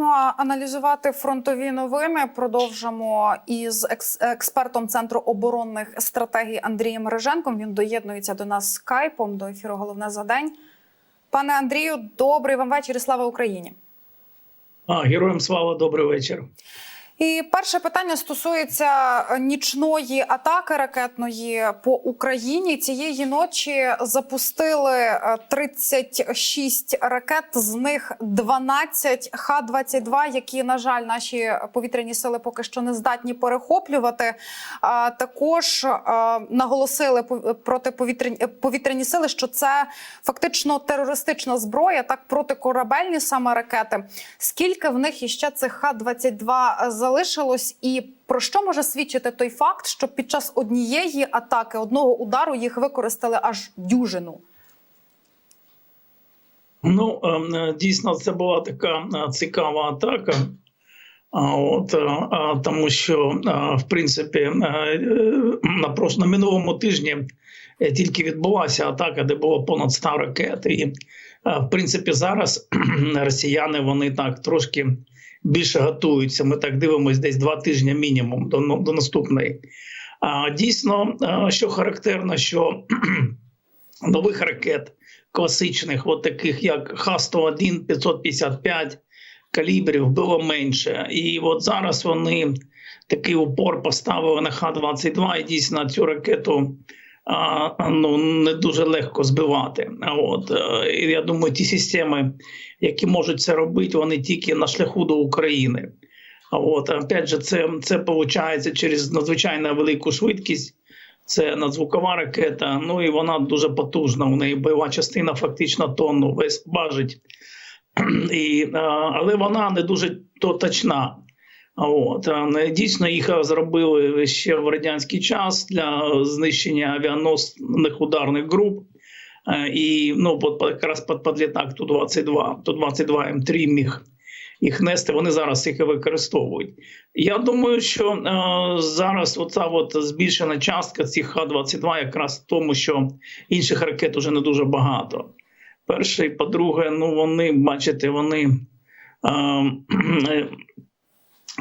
Ну а аналізувати фронтові новини продовжимо із екс- експертом центру оборонних стратегій Андрієм Риженком. Він доєднується до нас скайпом до ефіру. Головне за день. Пане Андрію, добрий вам вечір і слава Україні. А, героям слава, добрий вечір. І перше питання стосується е, нічної атаки ракетної по Україні. Цієї ночі запустили е, 36 ракет, з них 12 Х-22, які, на жаль, наші повітряні сили поки що не здатні перехоплювати. А також е, наголосили пов- протиповітряні е, повітряні сили, що це фактично терористична зброя, так протикорабельні саме ракети. Скільки в них іще цих Х-22 залишилось, і про що може свідчити той факт, що під час однієї атаки, одного удару їх використали аж дюжину? Ну ем, е, дійсно, це була така е, цікава атака. А от е, тому, що в принципі на на минулому тижні тільки відбулася атака, де було понад 100 ракет. І в принципі зараз росіяни вони так трошки більше готуються. Ми так дивимося десь два тижні мінімум до, до наступної. А дійсно, що характерно, що нових ракет класичних, от таких як Х-101, 555 калібрів було менше. І от зараз вони такий упор поставили на Х-22, і дійсно цю ракету ну, не дуже легко збивати. От, е, і я думаю, ті системи, які можуть це робити, вони тільки на шляху до України. От, опять же, це, це виходить через надзвичайно велику швидкість. Це надзвукова ракета, ну і вона дуже потужна. У неї бойова частина фактично тонну весь важить. І, але вона не дуже точна. От дійсно їх зробили ще в радянський час для знищення авіаносних ударних груп. Е, І ну, от якраз під, під літак Ту-22, Ту-22 М3 міг їх нести. Вони зараз їх і використовують. Я думаю, що е, зараз оця от збільшена частка цих Х-22 якраз в тому, що інших ракет уже не дуже багато. Перше, і по-друге, ну вони, бачите, вони. Е,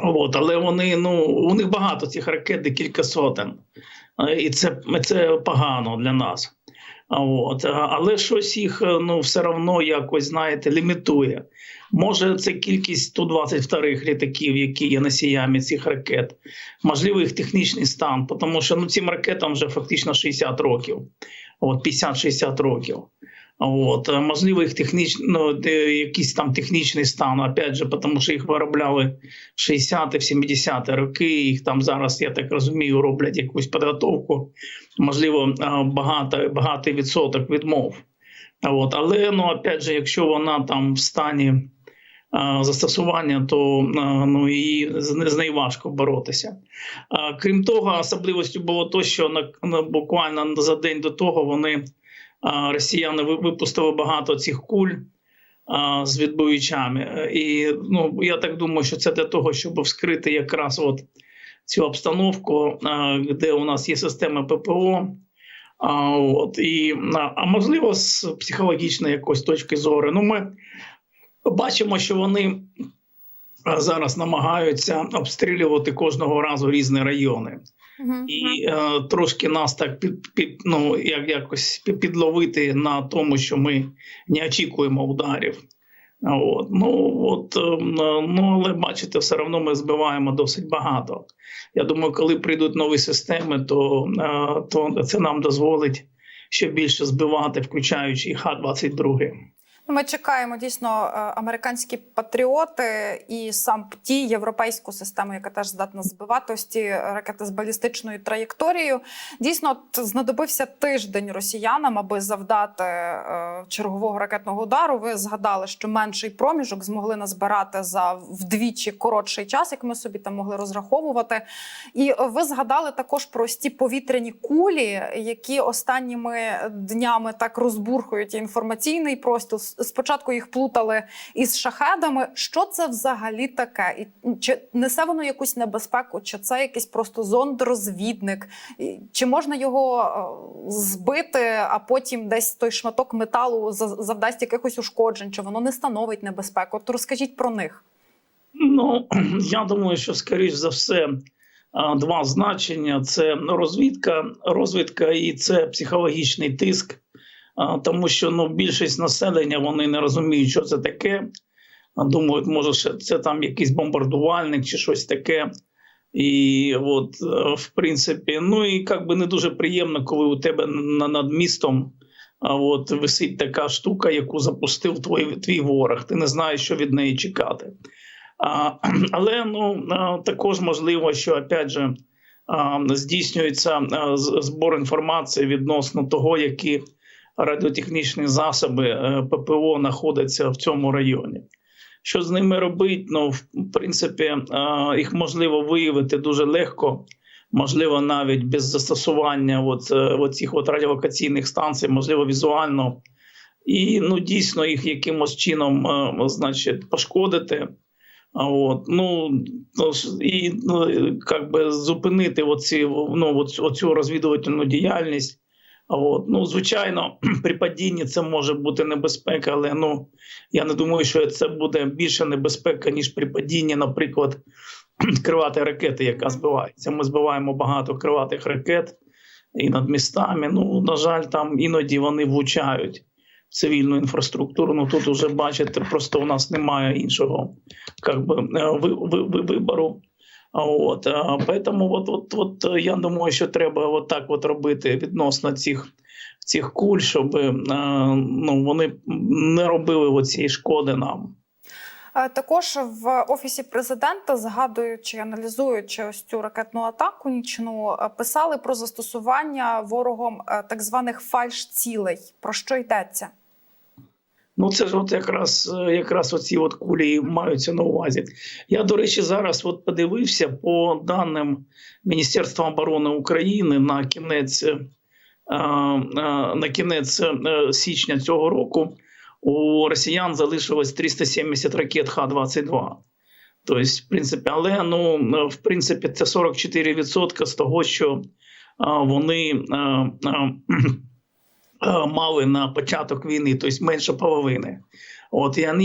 От, але вони ну у них багато цих ракет, декілька сотень, Е, і це, це погано для нас. От, але щось їх е, ну все одно якось знаєте лімітує. Може, це кількість Ту-22 літаків, які є носіями цих ракет, можливо, їх технічний стан, тому що ну цим ракетам вже фактично 60 років, от 50-60 років. От, е, можливо, їх техніч... ну, де якийсь там технічний стан, опять же, тому що їх виробляли 60-ті, 70-ті роки. Їх там зараз, я так розумію, роблять якусь підготовку. Можливо, е, багато, багатий відсоток відмов. От, але ну, опять же, якщо вона там в стані е, застосування, то е, ну, і з, з нею важко боротися. Е, Крім того, особливостю було то, що на, на буквально за день до того вони а, росіяни випустили багато цих куль з відбивачами. Е, І ну, я так думаю, що це для того, щоб вскрити якраз от цю обстановку, де у нас є система ППО. А, от, і, а можливо, з психологічної якоїсь точки зору. Ну, ми бачимо, що вони зараз намагаються обстрілювати кожного разу різні райони і е, трошки нас так під, під ну як якось підловити на тому, що ми не очікуємо ударів. От ну от е, ну але бачите, все одно ми збиваємо досить багато. Я думаю, коли прийдуть нові системи, то, е, то це нам дозволить ще більше збивати, включаючи і Х-22. Ну, Ми чекаємо дійсно е, американські патріоти і сам ПТІ, європейську систему, яка теж здатна збивати ось ці ракети з балістичною траєкторією. Дійсно, знадобився тиждень росіянам, аби завдати е, чергового ракетного удару. Ви згадали, що менший проміжок змогли назбирати за вдвічі коротший час, як ми собі там могли розраховувати. І ви згадали також про ці повітряні кулі, які останніми днями так розбурхують інформаційний простір. Спочатку їх плутали із шахедами. Що це взагалі таке? І чи несе воно якусь небезпеку? Чи це якийсь просто зонд-розвідник? Чи можна його е, збити, а потім десь той шматок металу за- завдасть якихось ушкоджень? Чи воно не становить небезпеку? От розкажіть про них. Ну я думаю, що скоріш за все два значення: це розвідка, розвідка і це психологічний тиск, тому що ну більшість населення вони не розуміють, що це таке. Думають, може, це там якийсь бомбардувальник чи щось таке. І от, е, в принципі, ну і як би не дуже приємно, коли у тебе над містом от висить така штука, яку запустив твій, твій ворог. Ти не знаєш, що від неї чекати. А, але ну також можливо, що опять же здійснюється збор інформації відносно того, які радіотехнічні засоби е, ППО знаходяться в цьому районі. Що з ними робити? Ну, в принципі, їх можливо виявити дуже легко, можливо, навіть без застосування от, е, от цих от радіолокаційних станцій, можливо, візуально. І ну, дійсно їх якимось чином е, значить, пошкодити. От, ну, і ну, як би зупинити оці, ну, оцю розвідувальну діяльність. От, ну, звичайно, при падінні це може бути небезпека, але ну, я не думаю, що це буде більше небезпека, ніж при падінні, наприклад, криватої ракети, яка збивається. Ми збиваємо багато криватих ракет і над містами. Ну, на жаль, там іноді вони влучають цивільну інфраструктуру. Ну тут уже бачите, просто у нас немає іншого би, е, ви, ви, ви, вибору. От, поэтому от, от, от, е, я думаю, що треба от так от робити відносно цих, цих куль, щоб е, ну, вони не робили оцієї шкоди нам. Е, Також в офісі президента, згадуючи, аналізуючи ось цю ракетну атаку нічну, е, писали про застосування ворогом е, так званих фальш-цілей. Про що йдеться? Ну, це ж от якраз е, якраз оці от кулі маються на увазі. Я, до речі, зараз от подивився по даним Міністерства оборони України на кінець, е, е, на кінець січня цього року у росіян залишилось 370 ракет Х-22. Тобто, в принципі, але ну, в принципі, це 44% з того, що вони мали на початок війни, тобто менше половини. От і вони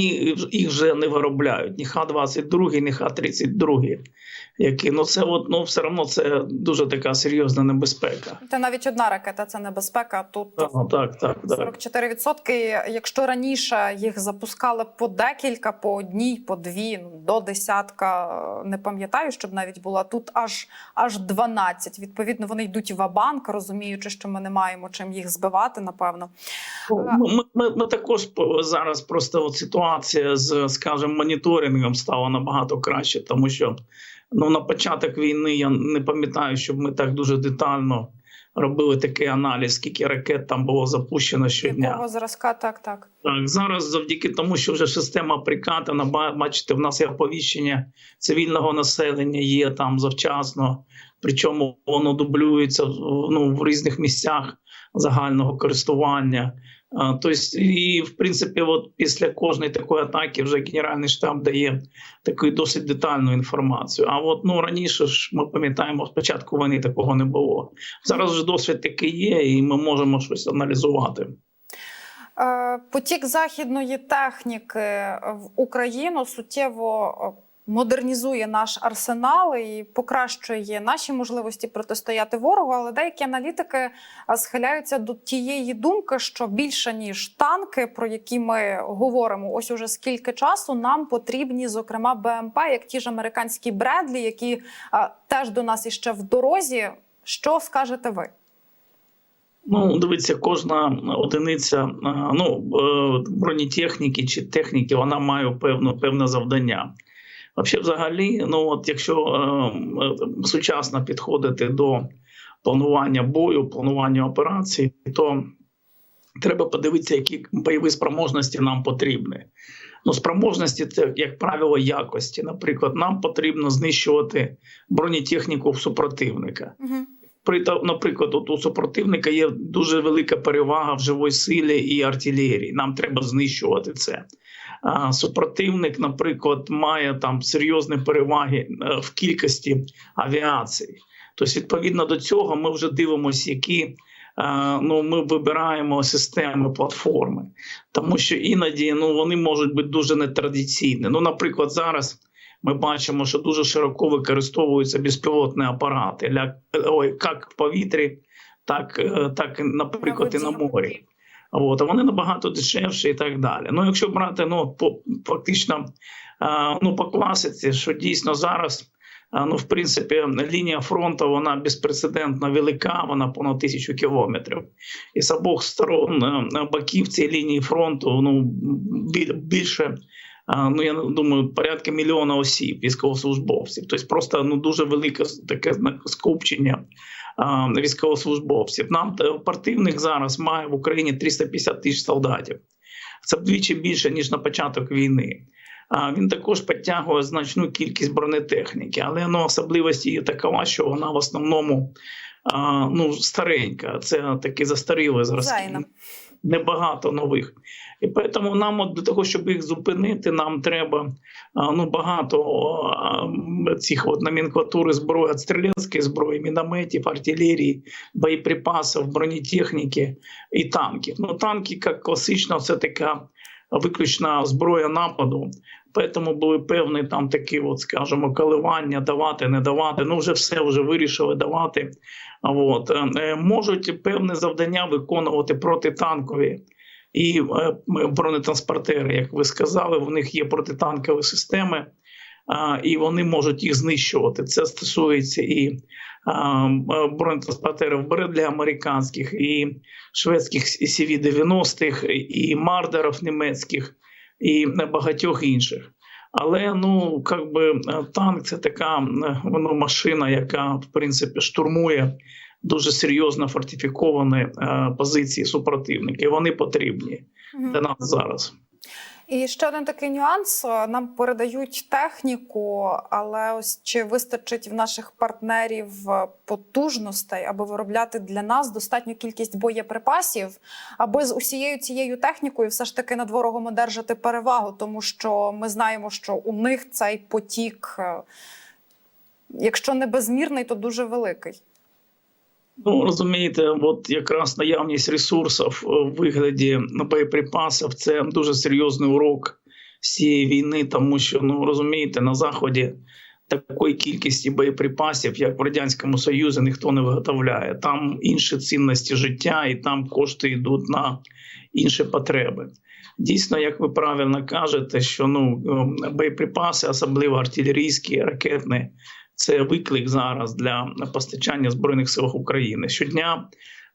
їх вже не виробляють ні Х-22, ні Х-32. Які ну це от ну все одно це дуже така серйозна небезпека. Та навіть одна ракета це небезпека. Тут Так, так, так. так. 44%. Якщо раніше їх запускали по декілька, по одній, по дві, ну, до десятка, не пам'ятаю, щоб навіть була тут аж аж 12. Відповідно, вони йдуть в абанк, розуміючи, що ми не маємо чим їх збивати, напевно. Ну, Ми, ми, ми також зараз просто от ситуація з, скажімо, моніторингом стала набагато краще, тому що ну, на початок війни я не пам'ятаю, щоб ми так дуже детально робили такий аналіз, скільки ракет там було запущено щодня. Якого зразка, так, так. Так, зараз завдяки тому, що вже система прикатана, бачите, в нас є оповіщення цивільного населення, є там завчасно, причому воно дублюється ну, в різних місцях загального користування. А, Тобто, і в принципі, от після кожної такої атаки вже Генеральний штаб дає таку досить детальну інформацію. А от ну раніше ж ми пам'ятаємо, спочатку війни такого не було. Зараз вже досвід такий є, і ми можемо щось аналізувати. Е, Потік західної техніки в Україну суттєво модернізує наш арсенал і покращує наші можливості протистояти ворогу. Але деякі аналітики е, схиляються до тієї думки, що більше ніж танки, про які ми говоримо, ось уже скільки часу нам потрібні, зокрема БМП, як ті ж американські Бредлі, які е, теж до нас іще в дорозі. Що скажете ви? Ну, дивіться, кожна одиниця е, ну, бронетехніки чи техніки, вона має певну, певне завдання. Взагалі, взагалі, ну от якщо е, сучасно підходити до планування бою, планування операцій, то треба подивитися, які бойові спроможності нам потрібні. Ну, спроможності це, як правило, якості. Наприклад, нам потрібно знищувати бронетехніку в супротивника Угу. при наприклад, от у супротивника є дуже велика перевага в живій силі і артилерії. Нам треба знищувати це. Супротивник, наприклад, має там серйозні переваги е, в кількості авіації. Тобто, відповідно до цього, ми вже дивимося, які е, ну, ми вибираємо системи платформи, тому що іноді ну, вони можуть бути дуже нетрадиційні. Ну, наприклад, зараз Ми бачимо, що дуже широко використовуються безпілотні апарати, ля- ой, як в повітрі, так, е, так наприклад, і на морі. От, а вони набагато дешевші і так далі. Ну, якщо брати ну, по, фактично а, ну, по класиці, що дійсно зараз, а, ну, в принципі, лінія фронту вона безпрецедентно велика, вона понад тисячу кілометрів. І з обох сторон е, боків цієї лінії фронту ну, більше. Ну, я думаю, порядка мільйона осіб, військовослужбовців. Тобто просто ну, дуже велике таке скупчення військовослужбовців. Нам е, партивних зараз має в Україні 350 тисяч солдатів. Це вдвічі більше ніж на початок війни. Він також підтягує значну кількість бронетехніки, але ну, особливість її такова, що вона в основному ну, старенька. Це такі застаріли. Зайна. Небагато нових. І тому нам от для того, щоб їх зупинити, нам треба ну, багато цих от номенклатури зброї, від стрілецької зброї, мінометів, артилерії, боєприпасів, бронетехніки і танків. Ну, танки, як класично, це така виключна зброя нападу. Тому були певні там такі, от, скажімо, коливання, давати, не давати. Ну, вже все вже вирішили давати. От. Е, е, Можуть певне завдання виконувати протитанкові і е, бронетранспортери, як ви сказали, в них є протитанкові системи, і вони можуть їх знищувати. Це стосується і м, бронетранспортерів Бредлі американських, і шведських CV-90-х, і мардерів німецьких, і багатьох інших. Але ну как би е, танк це така е, воно машина, яка в принципі штурмує дуже серйозно фортифіковані е, позиції супротивника. І вони потрібні для нас зараз. І ще один такий нюанс: нам передають техніку, але ось чи вистачить в наших партнерів е, потужностей, аби виробляти для нас достатню кількість боєприпасів, аби з усією цією технікою все ж таки над ворогом одержати перевагу, тому що ми знаємо, що у них цей потік, е, якщо не безмірний, то дуже великий. Ну розумієте, от якраз наявність ресурсів е, в вигляді боєприпасів це дуже серйозний урок цієї війни, тому що ну розумієте, на заході такої кількості боєприпасів, як в радянському Союзі, ніхто не виготовляє. Там інші цінності життя, і там кошти йдуть на інші потреби. Дійсно, як ви правильно кажете, що ну е, боєприпаси, особливо артилерійські, ракетні, це виклик зараз для постачання збройних сил України. Щодня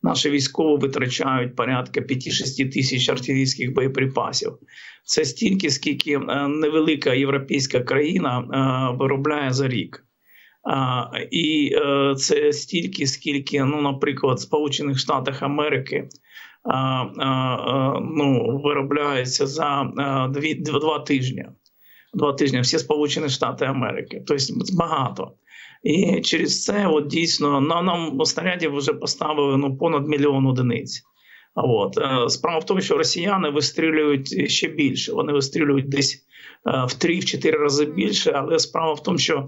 наші військові витрачають порядка 5-6 тисяч артилерійських боєприпасів. Це стільки, скільки е, невелика європейська країна е, виробляє за рік. І е, це стільки, скільки, ну, наприклад, Сполучених Штатах Америки ну, виробляється за а, дві, два тижні. Два тижні всі Сполучені Штати Америки. Тобто багато. І через це от дійсно на нам снарядів вже поставили ну, понад мільйон одиниць. А От. Е, Справа в тому, що росіяни вистрілюють ще більше. Вони вистрілюють десь е, в 3-4 рази більше, але справа в тому, що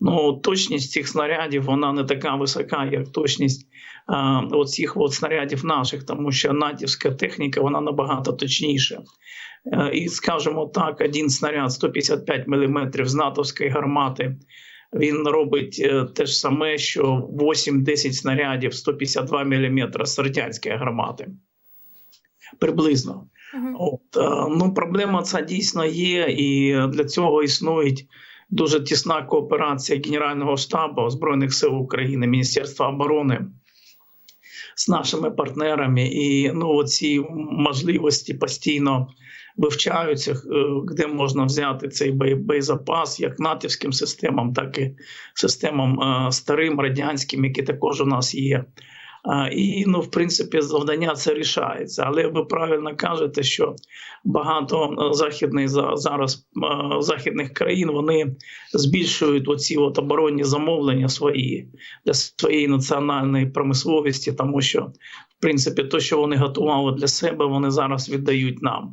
ну, точність цих снарядів вона не така висока, як точність е, оцих от снарядів наших, тому що натівська техніка вона набагато точніша. Е, І скажімо так, один снаряд 155 мм з натовської гармати. Він робить е, те ж саме, що 8-10 снарядів 152 мм з радянської гармати. Приблизно. Мгм. От, е, ну, проблема ця дійсно є, і для цього існує дуже тісна кооперація Генерального штабу Збройних сил України, Міністерства оборони з нашими партнерами. І ну, ці можливості постійно вивчаються, е, де можна взяти цей боєзапас, як натівським системам, так і системам е, старим радянським, які також у нас є. І ну, в принципі, завдання це рішається. Але ви правильно кажете, що багато е, західних зараз е, західних країн вони збільшують оці от оборонні замовлення свої для своєї національної промисловості, тому що в принципі те, що вони готували для себе, вони зараз віддають нам.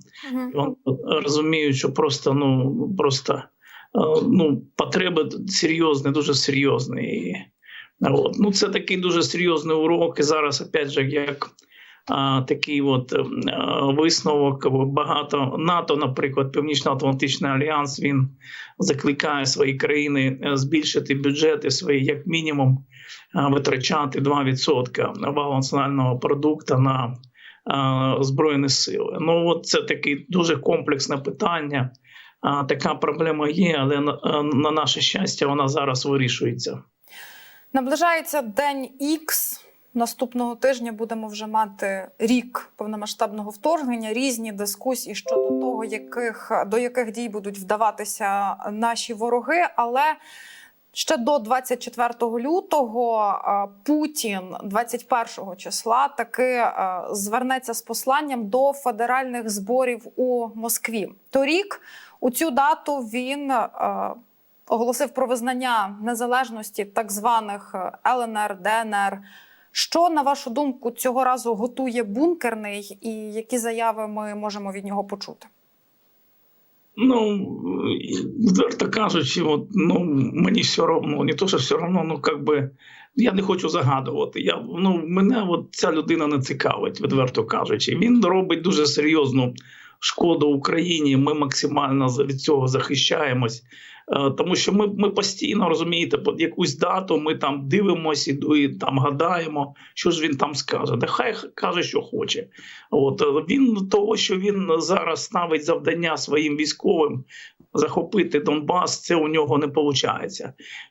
І Вони розуміють, що просто ну просто е, ну потреби серйозні, дуже серйозні. От. Ну, це такий дуже серйозний урок. І зараз, опять же, як такий от е, висновок. Багато НАТО, наприклад, Північно-Атлантичний альянс, він закликає свої країни е, збільшити бюджети свої як мінімум е, витрачати 2% валового національного продукту на збройні сили. Ну от це таке дуже комплексне питання. Така проблема є, але на, на наше щастя вона зараз вирішується. Наближається день Х. Наступного тижня будемо вже мати рік повномасштабного вторгнення, різні дискусії щодо того, яких до яких дій будуть вдаватися наші вороги. Але ще до 24 лютого е, Путін 21 числа таки е, звернеться з посланням до федеральних зборів у Москві. Торік у цю дату він. е, Оголосив про визнання незалежності так званих ЛНР, ДНР. Що на вашу думку цього разу готує бункерний, і які заяви ми можемо від нього почути? Ну, відверто кажучи, от, ну, мені все одно, не то, що все одно, ну как би я не хочу загадувати. Я, ну, Мене от ця людина не цікавить, відверто кажучи. Він робить дуже серйозну шкоду Україні. Ми максимально від цього захищаємось. Тому що ми ми постійно розумієте, під якусь дату ми там дивимося і, і там гадаємо, що ж він там скаже. Да хай каже, що хоче. От він того, що він зараз ставить завдання своїм військовим захопити Донбас, це у нього не виходить.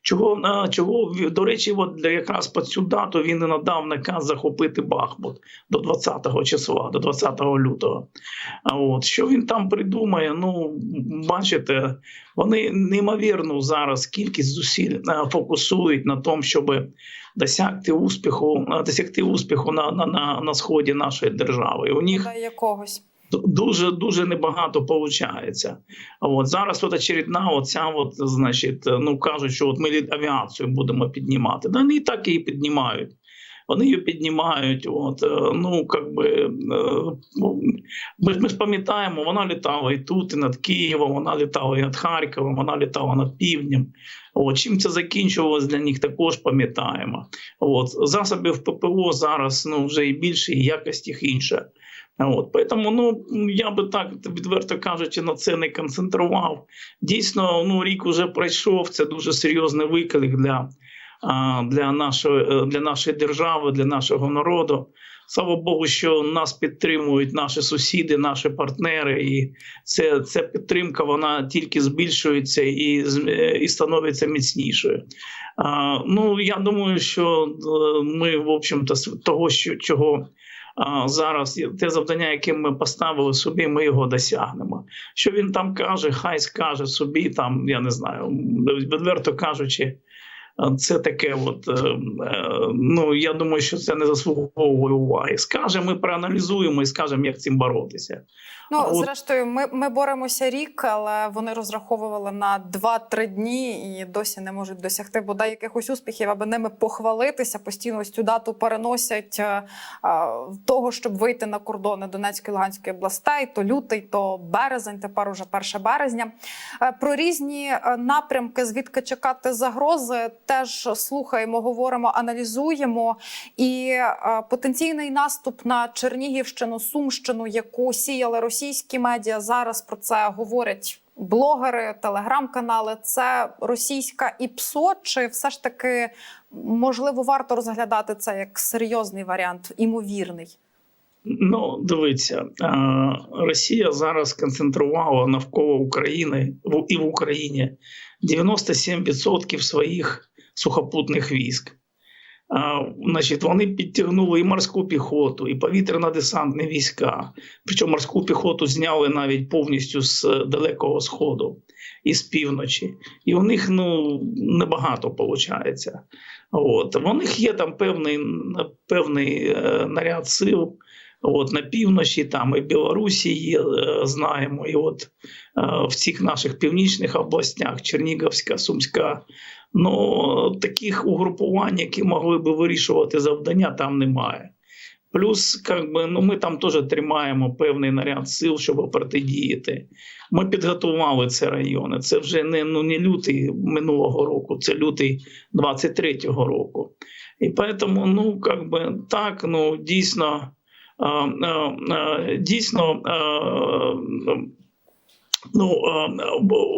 Чого чого до речі, от для якраз по цю дату він і надав наказ захопити Бахмут до 20-го числа, до 20 лютого. От що він там придумає? Ну бачите, вони неймовірну зараз кількість зусиль фокусують на тому, щоб досягти успіху, досягти успіху на на, на, на сході нашої держави. У них якогось. Дуже дуже небагато виходить. От зараз от очередна, оця от, значить, ну кажуть, що от ми авіацію будемо піднімати. Да, вони і так її піднімають. Вони її піднімають. От ну як би ми, ми ж пам'ятаємо, вона літала і тут, і над Києвом, вона літала і над Харковом, вона літала над півднем. От, Чим це закінчувалось для них, також пам'ятаємо. От засобів ППО зараз ну вже і більше, і якість їх інша. От Поэтому, ну я би так відверто кажучи, на це не концентрував. Дійсно, ну рік уже пройшов. Це дуже серйозний виклик для для нашої для нашої держави, для нашого народу. Слава Богу, що нас підтримують наші сусіди, наші партнери, і це ця підтримка вона тільки збільшується і і становиться міцнішою. А, Ну я думаю, що ми, в общем-то, того, що чого. Зараз те завдання, яке ми поставили собі, ми його досягнемо. Що він там каже, хай скаже собі, там я не знаю, відверто кажучи, це таке, от ну я думаю, що це не заслуговує уваги. Скаже, ми проаналізуємо і скажемо, як цим боротися. Ну а зрештою, от... ми ми боремося рік, але вони розраховували на 2-3 дні і досі не можуть досягти бодай якихось успіхів, аби ними похвалитися. Постійно ось цю дату переносять а, того, щоб вийти на кордони Донецької Луганської областей. То лютий, то березень. Тепер уже 1 березня. Про різні напрямки, звідки чекати загрози теж слухаємо, говоримо, аналізуємо. І е, потенційний наступ на Чернігівщину, Сумщину, яку сіяли російські медіа, зараз про це говорять. Блогери, телеграм-канали це російська ІПСО, чи все ж таки можливо варто розглядати це як серйозний варіант, імовірний? Ну, дивіться, Росія зараз концентрувала навколо України і в Україні 97% своїх сухопутних військ. Значить, Вони підтягнули і морську піхоту, і повітряно-десантні війська. Причому морську піхоту зняли навіть повністю з Далекого Сходу і з півночі. І у них ну, небагато виходить. От. У них є там певний певний е, наряд сил. От На півночі, там і Білорусі є, е, знаємо. І от е, в цих наших північних областях Чернігівська, Сумська. Ну таких угрупувань, які могли би вирішувати завдання, там немає. Плюс, как би, ну ми там теж тримаємо певний наряд сил, щоб протидіяти. Ми підготували ці райони. Це вже не ну не лютий минулого року, це лютий 23-го року. І тому, ну как би так, ну дійсно дійсно. Ну,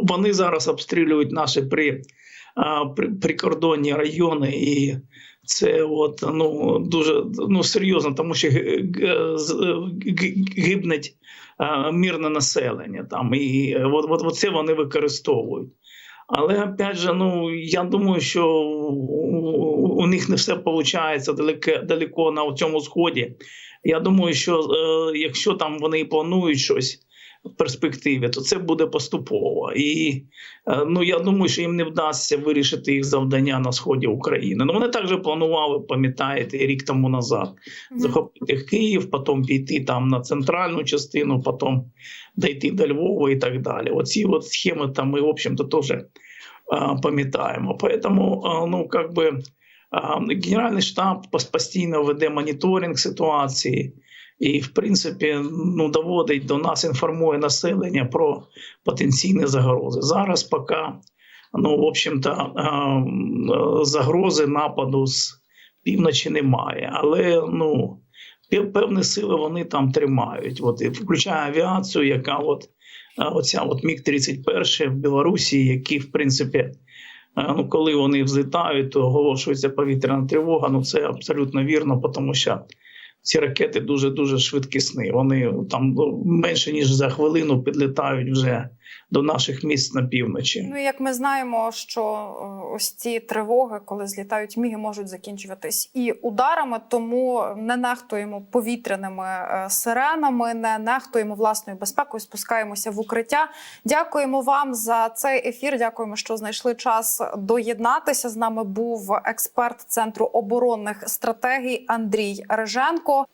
вони зараз обстрілюють наші при, прикордонні райони, і це от, ну, дуже ну, серйозно, тому що з- г- гибнеть е, мирне населення там, і е, от, от це вони використовують. Але опять же, ну я думаю, що у, у них не все виходить далеко, далеко на цьому сході. Я думаю, що е, якщо там вони планують щось в перспективі, то це буде поступово. І е, ну я думаю, що їм не вдасться вирішити їх завдання на сході України. Ну вони також планували, пам'ятаєте, рік тому назад захопити Київ, потім піти там на центральну частину, потім дійти до Львова і так далі. Оці от схеми там ми, в общем-то, теж е, пам'ятаємо. Поэтому, е, ну, как би, Генеральний штаб постійно веде моніторинг ситуації. І, в принципі, ну доводить до нас, інформує населення про потенційні загрози. Зараз поки, ну, в общем-то, е, е, загрози нападу з півночі немає. Але ну, певні сили вони там тримають. От, включає авіацію, яка от, е, оця от Міг-31 в Білорусі, які, в принципі, е, ну, коли вони взлітають, то оголошується повітряна тривога. Ну, це абсолютно вірно, тому що ці ракети дуже дуже швидкісні. Вони там ну, менше ніж за хвилину підлітають вже до наших місць на півночі. Ну, як ми знаємо, що е, ось ці тривоги, коли злітають міги, можуть закінчуватись і ударами, тому не нехтуємо повітряними е, сиренами, не нехтуємо власною безпекою, спускаємося в укриття. Дякуємо вам за цей ефір. Дякуємо, що знайшли час доєднатися. З нами був експерт центру оборонних стратегій Андрій Реженко.